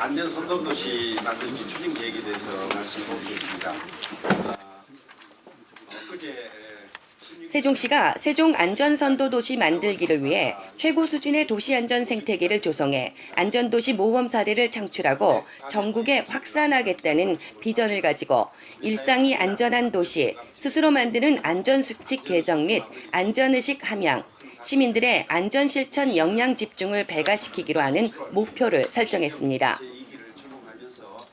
안전 선도도시 만들기 추진 계획에 대해서 말씀드리겠습니다. 아, 엊그제 16일 세종시가 세종 안전선도도시 만들기를 위해 최고 수준의 도시안전 생태계를 조성해 안전도시 모범 사례를 창출하고 전국에 확산하겠다는 비전을 가지고 일상이 안전한 도시, 스스로 만드는 안전수칙 개정 및 안전의식 함양, 시민들의 안전 실천 역량 집중을 배가시키기로 하는 목표를 설정했습니다. 제2기를 적용하면서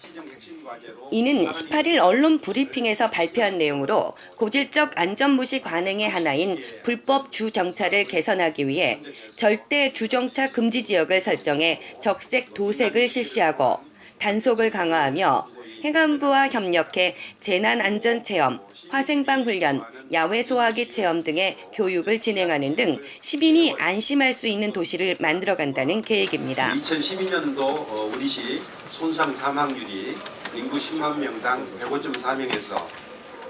시정 핵심 과제로 이는 18일 언론 브리핑에서 발표한 내용으로 고질적 안전무시 관행의 하나인 불법 주정차를 개선하기 위해 절대 주정차 금지 지역을 설정해 적색 도색을 실시하고 단속을 강화하며 행안부와 협력해 재난안전체험, 화생방 훈련, 야외 소화기 체험 등의 교육을 진행하는 등 시민이 안심할 수 있는 도시를 만들어간다는 계획입니다. 2012년도 어, 우리시 손상 사망률이 인구 10만 명당 105.4명에서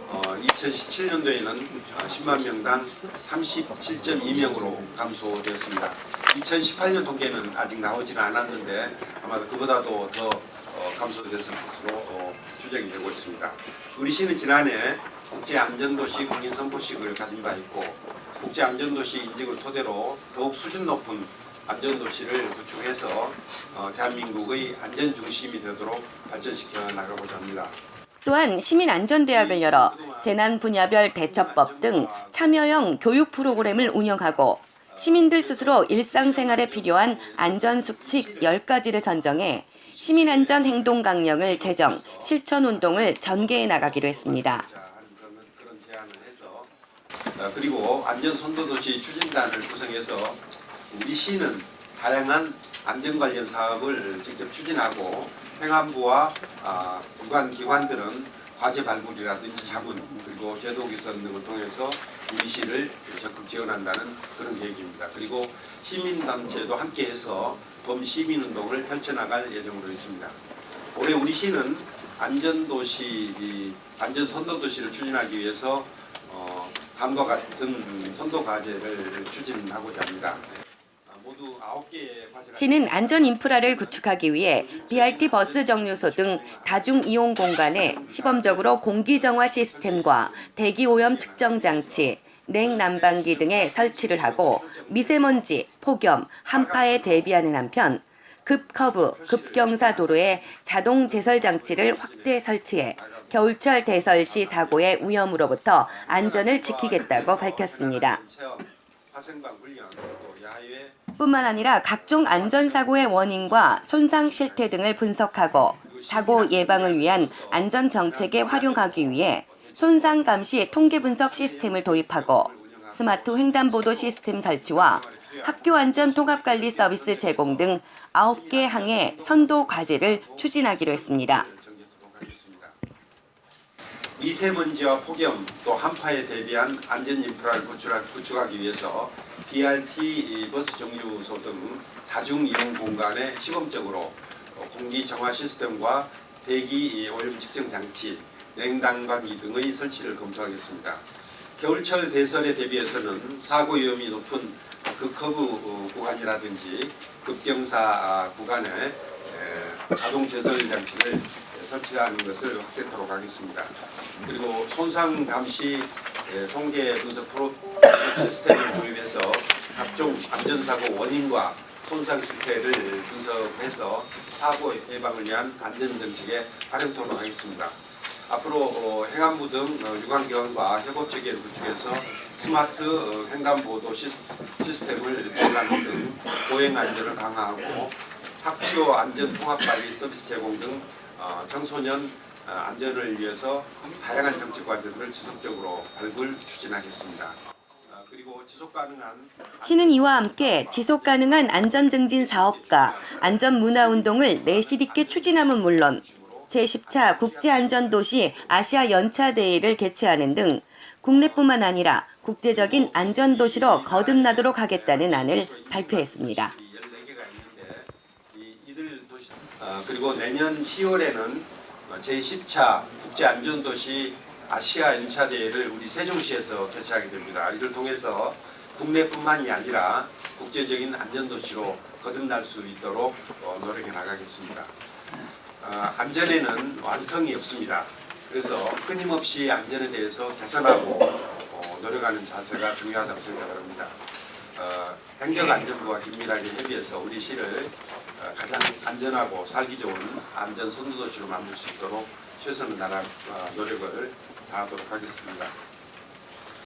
어, 2017년도에는 10만 명당 37.2명으로 감소되었습니다. 2018년 통계는 아직 나오지는 않았는데 아마도 그보다도 더 어, 감소됐을 것으로 어, 추정이 되고 있습니다. 우리시는 지난해 국제안전도시 공인 선포식을 가진 바 있고 국제안전도시 인증을 토대로 더욱 수준 높은 안전도시를 구축해서 어, 대한민국의 안전 중심이 되도록 발전시켜 나가고자 합니다. 또한 시민안전대학을 열어 재난 분야별 대처법 등 참여형 교육 프로그램을 운영하고 시민들 스스로 일상생활에 필요한 안전수칙 10가지를 선정해 시민안전 행동 강령을 제정, 실천 운동을 전개해 나가기로 했습니다. 어, 그리고 안전선도도시 추진단을 구성해서 우리 시는 다양한 안전 관련 사업을 직접 추진하고 행안부와 아, 구간 기관들은 과제 발굴이라든지 자문 그리고 제도 개선 등을 통해서 우리 시를 적극 지원한다는 그런 계획입니다. 그리고 시민단체도 함께해서 범시민운동을 펼쳐나갈 예정으로 있습니다. 올해 우리 시는 안전도시, 이 안전선도도시를 추진하기 위해서 어, 다음과 같은 선도 과제를 추진하고자 합니다. 시는 안전 인프라를 구축하기 위해 BRT 버스 정류소 등 다중 이용 공간에 시범적으로 공기 정화 시스템과 대기 오염 측정 장치, 냉난방기 등의 설치를 하고 미세먼지, 폭염, 한파에 대비하는 한편 급커브, 급경사 도로에 자동 제설 장치를 확대 설치해 겨울철 대설 시 사고의 위험으로부터 안전을 지키겠다고 밝혔습니다. 뿐만 아니라 각종 안전사고의 원인과 손상 실태 등을 분석하고 사고 예방을 위한 안전 정책에 활용하기 위해 손상 감시 통계 분석 시스템을 도입하고 스마트 횡단보도 시스템 설치와 학교 안전 통합 관리 서비스 제공 등 9개 항의 선도 과제를 추진하기로 했습니다. 미세먼지와 폭염 또 한파에 대비한 안전 인프라를 구축하- 구축하기 위해서 BRT 버스 정류소 등 다중 이용 공간에 시범적으로 어, 공기 정화 시스템과 대기 오염 측정 장치, 냉난방기 등의 설치를 검토하겠습니다. 겨울철 대설에 대비해서는 사고 위험이 높은 극커브 어, 구간이라든지 급경사 아, 구간에 에, 자동 제설 장치를 설치하는 것을 확대토록 하겠습니다. 그리고 손상 감시 에, 통계 분석 프로 시스템을 도입해서 각종 안전사고 원인과 손상 실태를 분석해서 사고 예방을 위한 안전정책에 활용토록 하겠습니다. 앞으로 어, 행안부 등 어, 유관기관과 협업 체계를 구축해서 스마트 어, 횡단보도 시, 시스템을 도입하는 등 보행 안전을 강화하고 학교 안전 통합 관리 서비스 제공 등 어, 청소년 어, 안전을 위해서 다양한 정책 과제들을 지속적으로 발굴 추진하겠습니다. 어, 그리고 지속 가능한 시는 이와 함께 지속 가능한 안전 증진 사업과 안전 문화 운동을 내실 있게 추진함은 물론 제10차 국제안전도시 아시아 연차 대회를 개최하는 등 국내뿐만 아니라 국제적인 안전도시로 거듭나도록 하겠다는 안을 발표했습니다. 이 14개가 있는데 이 이들 도시 어, 그리고 내년 10월에는 제10차 국제안전도시 아시아 연차 대회를 우리 세종시에서 개최하게 됩니다. 이를 통해서 국내뿐만이 아니라 국제적인 안전도시로 거듭날 수 있도록 어, 노력해 나가겠습니다. 어, 안전에는 완성이 없습니다. 그래서 끊임없이 안전에 대해서 개선하고 어, 노력하는 자세가 중요하다고 생각을 합니다. 어, 행정안전부와 긴밀하게 협의해서 우리 시를 어, 가장 안전하고 살기 좋은 안전 선도도시로 만들 수 있도록 최선을 다할 어, 노력을 다하도록 하겠습니다.